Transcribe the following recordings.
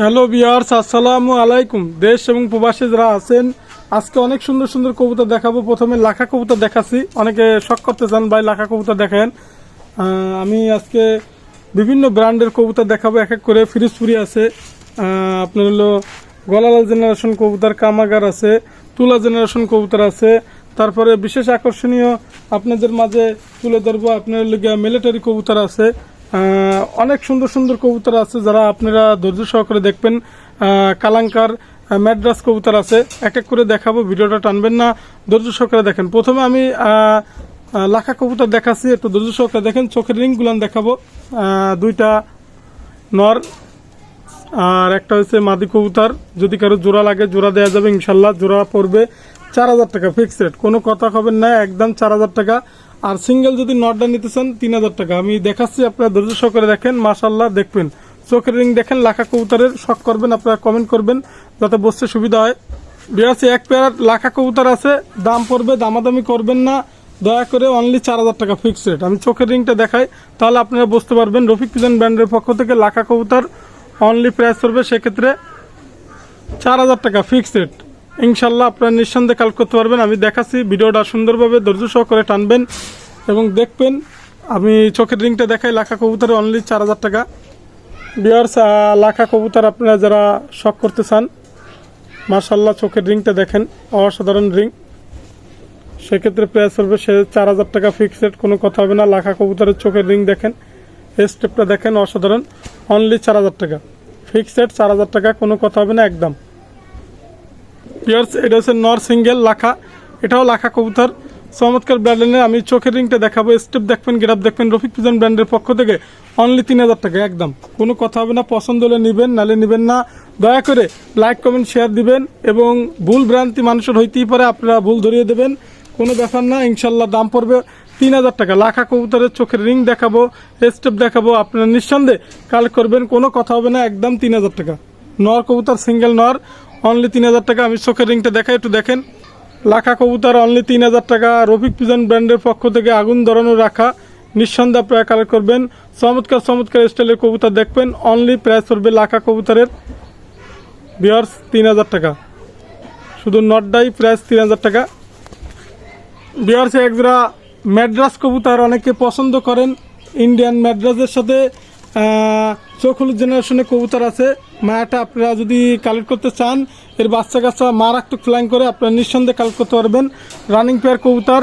Hello বিয়ার্স আসসালামু আলাইকুম। দেশ এবং প্রবাসী যারা আছেন, আজকে অনেক সুন্দর সুন্দর কবুতর দেখাবো। প্রথমে লাখা কবুতর দেখাচ্ছি। অনেকে শখ করতে চান, ভাই, লাখা কবুতর দেখেন। আমি আজকে বিভিন্ন ব্র্যান্ডের কবুতর দেখাবো। এক এক করে ফিরিজপুরি আছে আপনার হলো গলালাল জেনারেশন কবুতর, কামাগার আছে, তুলা জেনারেশন কবুতর আছে। তারপরে বিশেষ আকর্ষণীয় আপনাদের মাঝে তুলে ধরবো, আপনার মিলিটারি কবুতর আছে। অনেক সুন্দর সুন্দর কবুতর আছে, যারা আপনারা ধৈর্য সহকারে দেখবেন। কালাঙ্কার ম্যাড্রাস কবুতর আছে। এক এক করে দেখাবো, ভিডিওটা টানবেন না, ধৈর্য সহকারে দেখেন। প্রথমে আমি লাখা কবুতর দেখাচ্ছি, একটু ধৈর্য সহকারে দেখেন। চোখের রিংগুলান দেখাবো। দুইটা নর, আর একটা হচ্ছে মাদি কবুতর। যদি কারও জোড়া লাগে, জোড়া দেওয়া যাবে, ইনশাল্লাহ জোড়া পড়বে। চার হাজার টাকা ফিক্সড রেট কোনো কথা হবেন না, একদম চার হাজার টাকা। আর সিঙ্গেল যদি নটটা নিতে চান, তিন হাজার টাকা। আমি দেখাচ্ছি, আপনারা ধৈর্য সহকারে দেখেন মাশাল্লাহ দেখবেন। চোখের রিং দেখেন, লাখা কবুতরের শখ করবেন, আপনারা কমেন্ট করবেন, যাতে বসতে সুবিধা হয়। বিরাশি এক পেয়ার লাখা কবুতর আছে, দাম পড়বে, দামাদামি করবেন না। দয়া করে অনলি চার হাজার টাকা ফিক্স রেট আমি চোখের রিংটা দেখাই, তাহলে আপনারা বুঝতে পারবেন, রফিক পিজন ব্র্যান্ডের পক্ষ থেকে লাখা কবুতর অনলি প্রাইস করবে সেক্ষেত্রে চার হাজার টাকা ফিক্স রেট ইনশাল্লাহ আপনারা নিঃসন্দেহে কাল করতে পারবেন। আমি দেখাচ্ছি, ভিডিওটা সুন্দরভাবে ধৈর্য সহকারে টানবেন। এবং দেখবেন, আমি চোখের রিংটা দেখাই লাখা কবুতরে অনলি চার হাজার টাকা। বিয়ার্স লাখা কবুতর আপনারা যারা শখ করতে চান মার্শাল্লাহ চোখের রিংটা দেখেন, অসাধারণ রিং। সেক্ষেত্রে প্রাইস পড়বে সে চার হাজার টাকা ফিক্সড কোনো কথা হবে না, লাখা কবুতরের চোখের রিং দেখেন স্টেপটা দেখেন, অসাধারণ অনলি চার হাজার টাকা। ফিক্সড চার হাজার টাকা, কোনো কথা হবে না, একদম। পিয়ার্স এটা হচ্ছে নর সিঙ্গেল, লাখা, এটাও লাখা কবুতর। চমৎকার ব্র্যান্ডের আমি চোখের রিংটা দেখাবো স্টেপ দেখবেন গ্রাফ দেখবেন, রফিক পিজন ব্র্যান্ডের পক্ষ থেকে। অনলি তিন হাজার টাকা, একদম। কোনো কথা হবে না, পছন্দ হলে নেবেন, নালে নেবেন না। দয়া করে লাইক কমেন্ট শেয়ার দিবেন এবং ভুল ভ্রান্তি মানুষের হইতেই পারে, আপনারা ভুল ধরিয়ে দেবেন। কোনো ব্যাপার না, ইনশাল্লাহ দাম পড়বে তিন হাজার টাকা। লাখা কবুতরের চোখের রিং দেখাবো স্টেপ দেখাবো, আপনারা নিঃসন্দেহে কাল করবেন, কোনো কথা হবে না, একদম তিন হাজার টাকা। নর কবুতর সিঙ্গেল নর অনলি তিন হাজার টাকা। আমি চোখের রিংটা দেখাই, একটু দেখেন। লাখা কবুতর অনলি তিন হাজার টাকা। রফিক পিজন ব্র্যান্ডের পক্ষ থেকে আগুন ধরানো রাখা নিঃসন্দেহে প্রায় কালেক্ট করবেন। চমৎকার চমৎকার স্টাইলের কবুতর দেখবেন। অনলি প্রাইস পড়বে লাখা কবুতরের। বিয়ার্স তিন হাজার টাকা। শুধু নটডাই প্রাইস তিন হাজার টাকা। বিয়ার্স একজোড়া ম্যাড্রাস কবুতর অনেকে পছন্দ করেন। ইন্ডিয়ান ম্যাড্রাসের সাথে চোখুল জেনারেশনের কবুতর আছে। মায়াটা আপনারা যদি কালেক্ট করতে চান, এর বাচ্চা কাচ্চা মারাত্মক ফ্লাইং করে আপনারা নিঃসন্দেহে কালেক্ট করতে পারবেন। রানিং পেয়ার কবুতর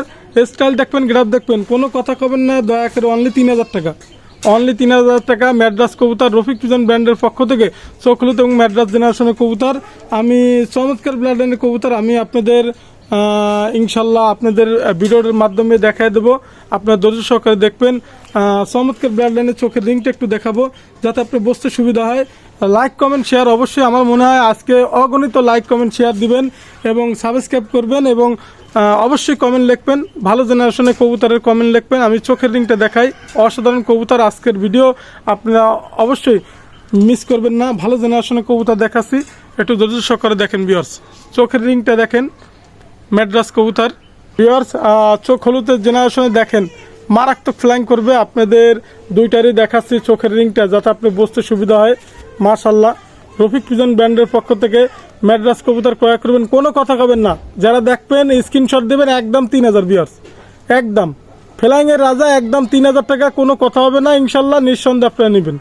স্টাইল দেখবেন গ্রাফ দেখবেন। কোনো কথা কবেন না, দয়া করে অনলি তিন হাজার টাকা। অনলি তিন হাজার টাকা ম্যাড্রাস কবুতর, রফিক পিজন ব্র্যান্ডের পক্ষ থেকে চোখলুত এবং ম্যাড্রাস জেনারেশনের কবুতর। আমি চমৎকার ব্র্যান্ডের কবুতর, আমি আপনাদের ইনশাল্লাহ আপনাদের ভিডিওর মাধ্যমে দেখায় দেবো। আপনার ধৈর্য সহকারে দেখবেন। চমৎকার ব্র্যান্ডের চোখের রিংটা একটু দেখাবো, যাতে আপনার বসতে সুবিধা হয়। লাইক কমেন্ট শেয়ার অবশ্যই আমার মনে হয় আজকে অগণিত লাইক কমেন্ট শেয়ার দিবেন এবং সাবস্ক্রাইব করবেন এবং অবশ্যই কমেন্ট লিখবেন। ভালো জেনারেশনের কবুতরের কমেন্ট লিখবেন। আমি চোখের রিংটা দেখাই। অসাধারণ কবুতর আজকের ভিডিও আপনারা অবশ্যই মিস করবেন না। ভালো জেনারেশনের কবুতর দেখাচ্ছি। একটু ধৈর্য সহকারে দেখেন বিয়ার্স চোখের রিংটা দেখেন। ম্যাড্রাস কবুতর। ভিওয়ার্স চোখ হলুদের জেনারেশনে দেখেন, মারাত্মক ফ্লাইং করবে। আপনাদের দুইটারই দেখাচ্ছি চোখের রিংটা যাতে আপনি বসতে সুবিধা হয়। মাশাল্লাহ রফিক পিজন ব্র্যান্ডের পক্ষ থেকে ম্যাড্রাস কবুতর ক্রয় করবেন, কোনো কথা কবেন না। যারা দেখবেন স্ক্রিনশট দেবেন, একদম তিন হাজার ভিওয়ার্স একদম। ফ্লাইংয়ের রাজা, একদম তিন হাজার টাকা, কোনো কথা হবে না ইনশাল্লাহ নিঃসন্দেহ আপনারা নেবেন।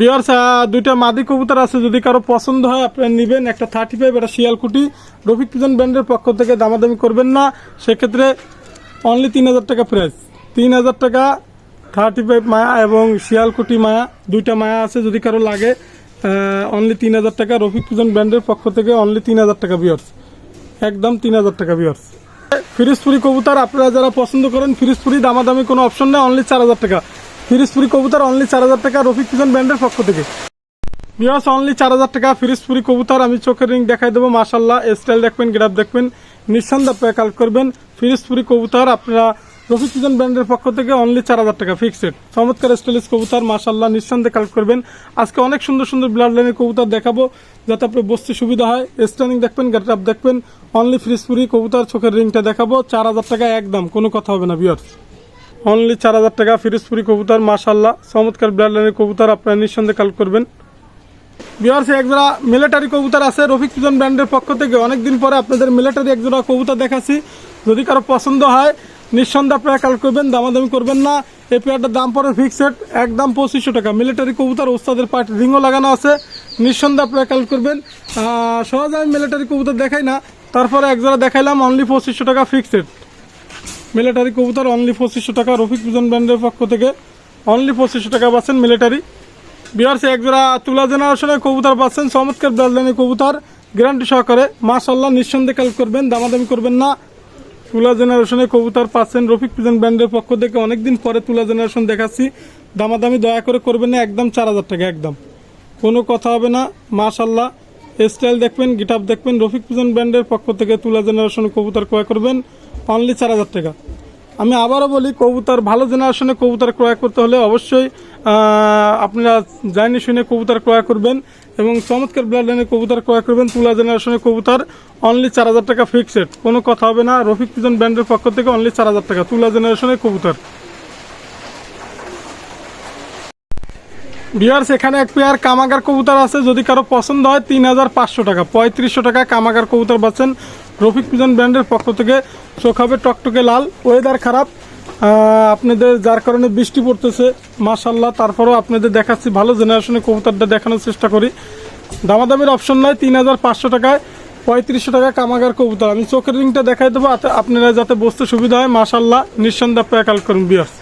বিহার্স দুইটা মাদি কবুতর আছে, যদি কারও পছন্দ হয় আপনারা নেবেন একটা থার্টি ফাইভ একটা শিয়ালকুটি। রফিক পিজন ব্র্যান্ডের পক্ষ থেকে দামাদামি করবেন না, সেক্ষেত্রে অনলি তিন হাজার টাকা প্রাইস তিন হাজার টাকা থার্টি ফাইভ মায়া এবং শিয়ালকুটি মায়া, দুইটা মায়া আছে, যদি কারও লাগে অনলি তিন হাজার টাকা। রফিক পিজন ব্র্যান্ডের পক্ষ থেকে অনলি তিন হাজার টাকা বিয়ার্স একদম তিন হাজার টাকা বিয়ার্স ফিরিজপুরি কবুতর, আপনারা যারা পছন্দ করেন, ফিরিজপুরি দামাদামি কোনো অপশন নেই অনলি চার হাজার টাকা। ফিরিজপুরি কবুতর অনলি চার হাজার টাকা, রফিক পিজন ব্র্যান্ডের পক্ষ থেকে। বিয়াস অনলি চার হাজার টাকা, ফিরিজপুরি কবুতর, আমি চোখের রিং দেখাই দেবো মাশাল্লাহ স্টাইল দেখবেন গ্রাফ দেখবেন, নিঃসন্দেহে আপনারা কাল করবেন। ফিরিজপুরি কবুতর, আপনারা রফিক পিজন ব্র্যান্ডের পক্ষ থেকে অনলি চার হাজার টাকা ফিক্সড চমৎকার স্টাইলিশ কবুতর মাশাল্লাহ নিঃসন্দেহে কালেক্ট করবেন। আজকে অনেক সুন্দর সুন্দর ব্লাড লাইনের কবুতর দেখাবো, যাতে আপনার বসতে সুবিধা হয়। স্ট্যান্ডিং দেখবেন গ্যাটআপ দেখবেন অনলি ফিরিজপুরি কবুতর, চোখের রিংটা দেখাবো, চার হাজার টাকা একদম, কোনো কথা হবে না বিয়ার্স অনলি চার হাজার টাকা ফিরোজপুরি কবুতর মাশাল্লাহ চমৎকার ব্লাড লাইনের কবুতর আপনারা নিঃসন্দেহে কালেক্ট করবেন। বিহার এক জোড়া মিলিটারি কবুতর আছে। রফিক সুজন ব্র্যান্ডের পক্ষ থেকে অনেকদিন পরে আপনাদের মিলিটারি এক জোড়া কবুতর দেখাচ্ছি। যদি কারও পছন্দ হয়, নিঃসন্দেহে আপনারা কালেক্ট করবেন, দামাদামি করবেন না। এই পেয়ারটার দাম পড়ে ফিক্সড একদম পঁচিশশো টাকা। মিলিটারি কবুতর, ওস্তাদের পার্ট রিংও লাগানো আছে। নিঃসন্দেহে আপনারা কালেক্ট করবেন। সহজে আমি মিলিটারি কবুতর দেখাই না। তারপরে এক জোড়া দেখাইলাম অনলি পঁচিশশো টাকা ফিক্সড মিলিটারি কবুতর অনলি পঁচিশশো টাকা, রফিক সুজন ব্র্যান্ডের পক্ষ থেকে অনলি পঁচিশশো টাকা পাচ্ছেন মিলিটারি। বিহারসে একজোড়া তুলা জেনারেশনের কবুতর পাচ্ছেন, চমৎকার ব্রাজলাইনের কবুতর গ্যারান্টি সহকারে। মাশাল্লাহ নিঃসন্দেহে কাল করবেন, দামাদামি করবেন না। তুলা জেনারেশনের কবুতর পাচ্ছেন রফিক পিজন ব্র্যান্ডের পক্ষ থেকে। অনেকদিন পরে তুলা জেনারেশন দেখাচ্ছি। দামাদামি দয়া করে করবেন না, একদম চার হাজার টাকা, একদম। কোনো কথা হবে না মাশাল্লাহ স্টাইল দেখবেন গিটাপ দেখবেন, রফিক পিজন ব্র্যান্ডের পক্ষ থেকে তুলা জেনারেশনের কবুতর ক্রয় করবেন অনলি চার হাজার টাকা। আমি আবারও বলি, কবুতর, ভালো জেনারেশনে কবুতর ক্রয় করতে হলে অবশ্যই আপনারা জানি শুনে কবুতর ক্রয় করবেন এবং চমৎকার ব্লাড লাইনের কবুতর ক্রয় করবেন, তুলা জেনারেশনের কবুতর অনলি চার হাজার টাকা ফিক্সড কোনো কথা হবে না, রফিক পিজন ব্র্যান্ডের পক্ষ থেকে অনলি চার হাজার টাকা, তুলা জেনারেশনের কবুতর। বিয়ার্স এখানে এক পেয়ার কামাগার কবুতর আছে। যদি কারও পছন্দ হয়, তিন হাজার পাঁচশো টাকা, পঁয়ত্রিশশো টাকা কামাগার কবুতর পাচ্ছেন রফিক পিজন ব্র্যান্ডের পক্ষ থেকে। চোখ হবে টকটকে লাল ওয়েদার খারাপ আপনাদের যার কারণে বৃষ্টি পড়তেছে মাশাল্লাহ তারপরেও আপনাদের দেখাচ্ছি, ভালো জেনারেশনের কবুতরটা দেখানোর চেষ্টা করি। দামাদামির অপশন নয় তিন হাজার পাঁচশো টাকায় পঁয়ত্রিশশো টাকা কামাগার কবুতর। আমি চোখের রিংটা দেখাই দেবো আপনারা যাতে বসতে সুবিধা হয় মাশাল্লাহ নিঃসন্দেহে আপনারা কাল করুন বিয়ার্স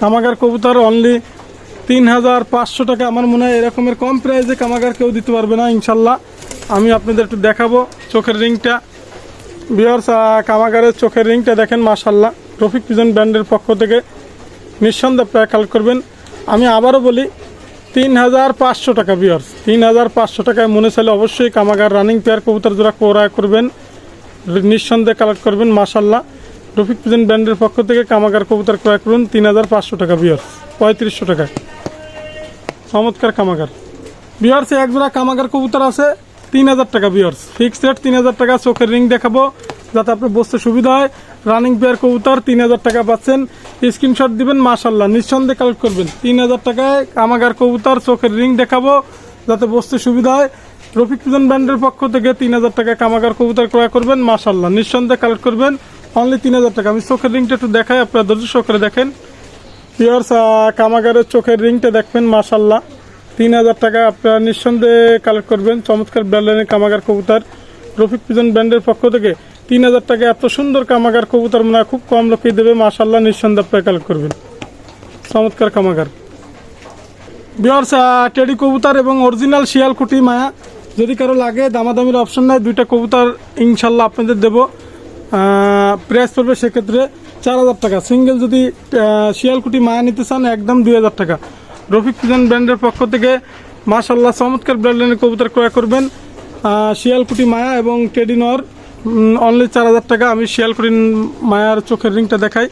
কামাগার কবুতর অনলি তিন হাজার পাঁচশো টাকা। আমার মনে হয় এরকমের কম প্রাইসে কামাগার কেউ দিতে পারবে না, ইনশাল্লাহ। আমি আপনাদের একটু দেখাবো চোখের রিংটা। বিয়ার্স কামাগারের চোখের রিংটা দেখেন, মাশাল্লাহ। রফিক পিজন ব্র্যান্ডের পক্ষ থেকে নিঃসন্দেহ প্রায় কালেক্ট করবেন। আমি আবারও বলি তিন হাজার পাঁচশো টাকা বিয়ার্স তিন হাজার পাঁচশো টাকায় মনে চাইলে অবশ্যই কামাগার রানিং পেয়ার কবুতর জোড়া ক্রয় করবেন। নিঃসন্দেহে কালেক্ট করবেন, মাশাল্লাহ। রফিক পিজন ব্র্যান্ডের পক্ষ থেকে কামাগার কবুতর ক্রয় করুন তিন হাজার পাঁচশো টাকা বিয়ার্স পঁয়ত্রিশশো টাকায়। চমৎকার কামাগার। বিয়ার্সে, এক জোড়া কামাগার কবুতর আছে, তিন হাজার টাকা বিয়ার্স। ফিক্সড রেট তিন হাজার টাকা, চোখের রিং দেখাবো, যাতে আপনার বসতে সুবিধা হয়। রানিং পেয়ার কবুতর, তিন হাজার টাকা পাচ্ছেন। স্ক্রিনশট দিবেন মাশাল্লাহ নিঃসন্দেহে কালেক্ট করবেন। তিন হাজার টাকায় কামাগার কবুতর, চোখের রিং দেখাবো, যাতে বসতে সুবিধা হয়। রফিক পিজন ব্র্যান্ডের পক্ষ থেকে তিন হাজার টাকায় কামাগার কবুতর ক্রয় করবেন মাশাল্লাহ নিঃসন্দেহে কালেক্ট করবেন। অনলি তিন হাজার টাকা। আমি চোখের রিংটা একটু দেখাই, আপনারা ধৈর্য সহকারে দেখেন। কামাগারের চোখের রিংটা দেখবেন মাশাল্লাহ তিন হাজার টাকা আপনারা নিঃসন্দেহে কালেক্ট করবেন। চমৎকার ব্র্যান্ডের কামাগার কবুতর। রফিক পিজন ব্র্যান্ডের পক্ষ থেকে তিন হাজার টাকা এত সুন্দর কামাগার কবুতর মনে খুব কম লোকই দেবে। মাশাল্লাহ নিঃসন্দেহে আপনারা কালেক্ট করবেন। চমৎকার কামাগার বিয়ার্স টেডি কবুতর এবং অরিজিনাল শিয়ালকুটি মায়া। যদি কারও লাগে, দামাদামির অপশন নাই, দুইটা কবুতর ইনশাল্লাহ আপনাদের দেবো। প্রাইস পড়বে সেক্ষেত্রে চার হাজার টাকা। সিঙ্গেল যদি শিয়ালকুটি মায়া নিতে চান, একদম দুই হাজার টাকা। রফিক পিজন ব্র্যান্ডের পক্ষ থেকে মাশাল্লাহ চমৎকার ব্র্যান্ডের কবুতর ক্রয় করবেন। শিয়ালকুটি মায়া এবং টেডিনর অনলি চার হাজার টাকা। আমি শিয়ালকুটি মায়ার চোখের রিংটা দেখাই।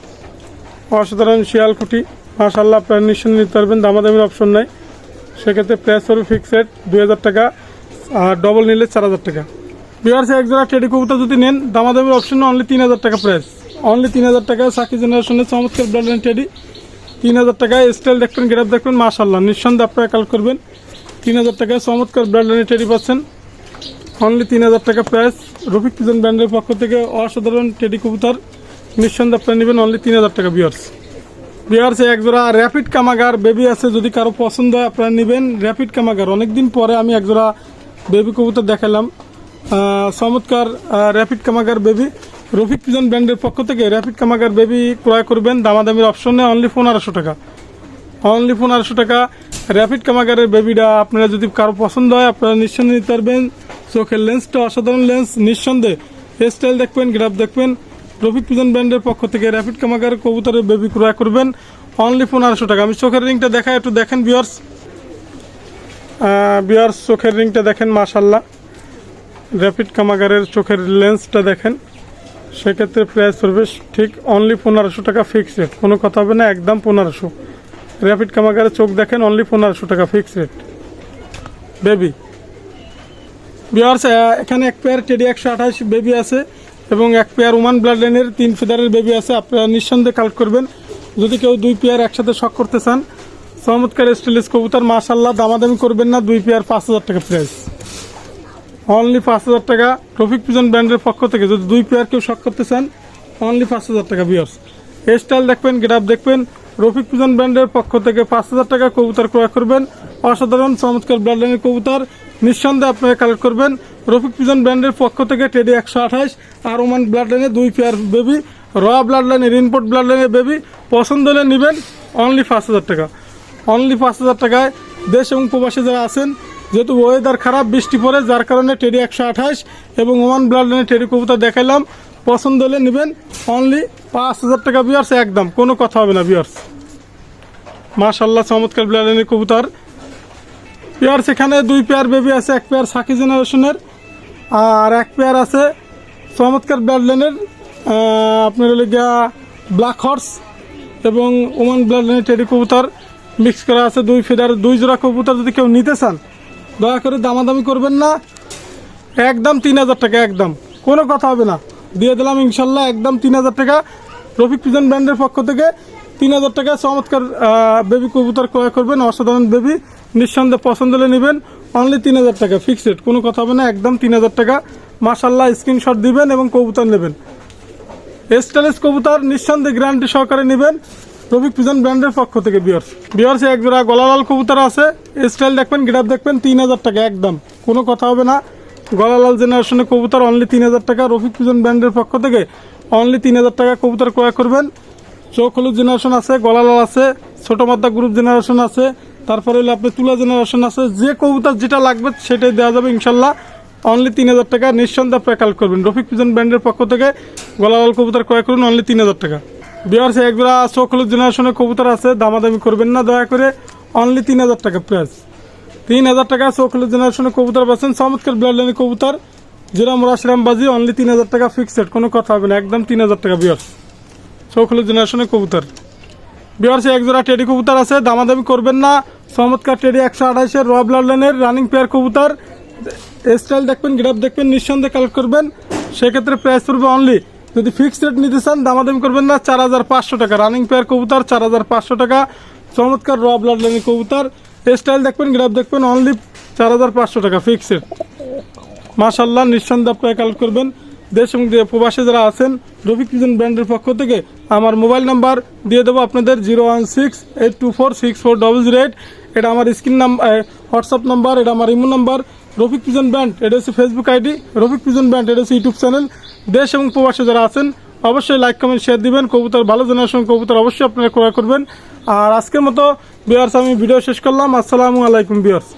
অসাধারণ শিয়ালকুটি। মাশাল্লাহ আপনারা নিশ্চয় নিতে পারবেন, দামাদামির অপশন নাই। সেক্ষেত্রে প্রাইস হবে ফিক্সড দুই হাজার টাকা। আর ডবল নিলে চার হাজার টাকা। বিহারসে এক জোড়া টেডি কবুতর যদি নেন, দামাদামির অপশন অনলি তিন হাজার টাকা প্রাইস অনলি তিন হাজার টাকা সাকি জেনারেশনের চমৎকার ব্র্যান্ডের টেডি তিন হাজার টাকায় স্টাইল দেখবেন গ্রাফ দেখবেন মাশাল্লাহ নিঃসন্দেহে আপনারা কাল করবেন। তিন হাজার টাকায় চমৎকার ব্র্যান্ডের টেডি পাচ্ছেন। অনলি তিন হাজার টাকা প্রাইস রফিক পিজন ব্র্যান্ডের পক্ষ থেকে অসাধারণ টেডি কবুতর। নিঃসন্দেহে আপনারা নেবেন অনলি তিন হাজার টাকা বিয়ার্স বিয়ার্স এক জোড়া র্যাপিড কামাগার বেবি আছে, যদি কারও পছন্দ হয়, আপনারা নেবেন র্যাপিড কামাগার অনেকদিন পরে আমি এক জোড়া বেবি কবুতর দেখালাম। চমৎকার র্যাপিড কামাগার বেবি রফিক পিজন ব্র্যান্ডের পক্ষ থেকে র্যাপিড কামাগার বেবি ক্রয় করবেন। দামাদামির অপশনে অনলি পনেরোশো টাকা। অনলি পনেরোশো টাকা। র্যাপিড কামাগারের বেবিটা আপনারা যদি কারও পছন্দ হয়, আপনারা নিঃসন্দেহে নিতে পারবেন। চোখের লেন্সটা অসাধারণ লেন্স নিঃসন্দেহে হেয়ার স্টাইল দেখবেন গ্রাফ দেখবেন। রফিক পিজন ব্র্যান্ডের পক্ষ থেকে র্যাপিড কামাগারের কবুতরের বেবি ক্রয় করবেন। অনলি পনেরোশো টাকা। আমি চোখের রিংটা দেখাই, একটু দেখেন বিয়ার্স বিয়ার্স চোখের রিংটা দেখেন মাশাল্লাহ র্যাপিড কামাগারের চোখের লেন্সটা দেখেন। সেক্ষেত্রে প্রাইস পড়বে ঠিক অনলি পনেরোশো টাকা ফিক্স রেট কোনো কথা হবে না, একদম পনেরোশো। র্যাপিড কামাগারের চোখ দেখেন অনলি পনেরোশো টাকা ফিক্স রেট বেবি বিয়ার্স এখানে এক পেয়ার টেডি একশো আঠাশ বেবি আছে এবং এক পেয়ার ওমান ব্লাড লাইনের তিন ফেদারের বেবি আছে। আপনারা নিঃসন্দেহে কালেক্ট করবেন। যদি কেউ দুই পেয়ার একসাথে শখ করতে চান, চমৎকার স্টেলিস কবুতর মাশাল্লাহ দামাদামি করবেন না, দুই পেয়ার পাঁচ হাজার টাকা প্রাইস অনলি পাঁচ হাজার টাকা। ট্রফিক পিজন ব্র্যান্ডের পক্ষ থেকে যদি দুই পেয়ার কেউ শখ করতে চান অনলি পাঁচ হাজার টাকা বিয়ার্স স্টাইল দেখবেন গেটআপ দেখবেন রফিক পিজন ব্র্যান্ডের পক্ষ থেকে পাঁচ হাজার টাকা কবুতর ক্রয় করবেন। অসাধারণ, চমৎকার ব্র্যান্ডের কবুতর। নিঃসন্দেহে আপনারা কালেক্ট করবেন। রফিক পিজন ব্র্যান্ডের পক্ষ থেকে টেডি একশো আঠাশ আর ওমান ব্লাড লাইনে দুই পেয়ার বেবি র ব্লাড লাইনের ইনপোর্ট ব্লাড লাইনের বেবি পছন্দ হলে নেবেন। অনলি পাঁচ হাজার টাকা। অনলি পাঁচ হাজার টাকায় দেশ এবং প্রবাসী যারা আছেন যেহেতু ওয়েদার খারাপ, বৃষ্টি পড়ে, যার কারণে টেরি একশো আঠাশ এবং ওমান ব্লাড লাইনের টেডি কবুতর দেখাইলাম। পছন্দ হলে নেবেন। অনলি পাঁচ হাজার টাকা বিয়ার্স একদম। কোনো কথা হবে না বিয়ার্স মাশাল্লাহ চমৎকার ব্লাড লাইনের কবুতর। পেয়ার সেখানে দুই পেয়ার বেবি আছে, এক পেয়ার সাকি জেনারেশনের আর এক পেয়ার আছে চমৎকার ব্লাড লাইনের আপনার হলে গিয়া ব্ল্যাক হর্স এবং ওমান ব্লাড লাইনের টেডি কবুতর। মিক্স করা আছে দুই ফিডার দুই জোড়া কবুতর যদি কেউ নিতে চান দয়া করে দামাদামি করবেন না। একদম তিন হাজার টাকা, একদম। কোনো কথা হবে না। দিয়ে দিলাম ইনশাল্লাহ একদম তিন হাজার টাকা। রফিক পিজন ব্র্যান্ডের পক্ষ থেকে তিন হাজার টাকা চমৎকার বেবি কবুতর ক্রয় করবেন, অসাধারণ বেবি। নিঃসন্দেহে পছন্দ হলে নেবেন। অনলি তিন হাজার টাকা ফিক্সড কোনো কথা হবে না, একদম তিন হাজার টাকা। মাসাল্লাহ স্ক্রিনশট দিবেন এবং কবুতর নেবেন। স্টাইলিশ কবুতর নিঃসন্দেহে গ্যারান্টি সহকারে নেবেন। রবিক পিজন ব্র্যান্ডের পক্ষ থেকে বিয়ার্স বিয়ার্সে এক জোড়া গলালাল কবুতর আছে। স্টাইল দেখবেন গিটাপ দেখবেন, তিন হাজার টাকা, একদম। কোনো কথা হবে না। গলালাল জেনারেশনের কবুতর অনলি তিন হাজার টাকা। রফিক পিজন ব্র্যান্ডের পক্ষ থেকে অনলি তিন হাজার টাকা কবুতর ক্রয় করবেন। চোখ হলুদ জেনারেশন আছে, গলালাল আছে, ছোটো মাদ্দা গ্রুপ জেনারেশন আছে, তারপরে হলো আপনার তুলা জেনারেশন আছে। যে কবুতর যেটা লাগবে, সেটাই দেওয়া যাবে ইনশাল্লাহ। অনলি তিন হাজার টাকা, নিঃসন্দেহে আপনি কালেক্ট করবেন। রফিক পিজন ব্র্যান্ডের পক্ষ থেকে, গলালাল কবুতর ক্রয় করুন অনলি তিন হাজার টাকা। বিহার সে একজোড়া চোখ হলুদ জেনারেশনের কবুতর আছে, দামাদামি করবেন না, দয়া করে অনলি তিন হাজার টাকা প্রাইস তিন হাজার টাকা চোখ হলুদ জেনারেশনের কবুতর পাচ্ছেন, চমৎকার ব্লাড লাইনের কবুতর। যেরম রাশিরাম বাজি অনলি তিন হাজার টাকা ফিক্সড কোনো কথা হবে না, একদম তিন হাজার টাকা বিয়ার্স চোখ হলুদ জেনারেশনের কবুতর। বিহার সে একজোড়া টেডি কবুতর আছে, দামাদামি করবেন না, চমৎকার টেডি একশো আঠাশের র ব্লাড লাইনের রানিং পেয়ার কবুতর। স্টাইল দেখবেন গ্রাফ দেখবেন, নিঃসন্দেহে কালেক্ট করবেন। সেক্ষেত্রে প্রাইস পড়বে অনলি যদি ফিক্সড রেট নিতে চান, দামাদামি করবেন না, চার হাজার পাঁচশো টাকা। রানিং পেয়ার কবুতর, চার হাজার পাঁচশো টাকা। চমৎকার র ব্লাড লাইনের কবুতর। স্টাইল দেখবেন গ্রাফ দেখবেন অনলি চার হাজার পাঁচশো টাকা ফিক্সড মাশাল্লাহ নিঃসন্দেহে আপনারা কালেক্ট করবেন। দেশ এবং প্রবাসে যারা আছেন, রফিক কিচেন ব্র্যান্ডের পক্ষ থেকে আমার মোবাইল নাম্বার দিয়ে দেবো আপনাদের zero one six eight two four six four double zero eight. এটা আমার স্ক্রিন নাম্বার হোয়াটসঅ্যাপ নাম্বার, এটা আমার imo number. Rafiq pigeon brand, এটা হচ্ছে Facebook ID, Rafiq pigeon brand, এটা হচ্ছে ইউটিউব চ্যানেল। দেশ এবং প্রবাসে যারা আছেন, অবশ্যই লাইক, কমেন্ট শেয়ার দিবেন। কবুতর ভালো জানার সময় কবুতর অবশ্যই আপনারা ক্রয় করবেন। আর আজকের মতো, বিয়ার্স, আমি ভিডিও শেষ করলাম। আসসালামু আলাইকুম, বিয়ার্স।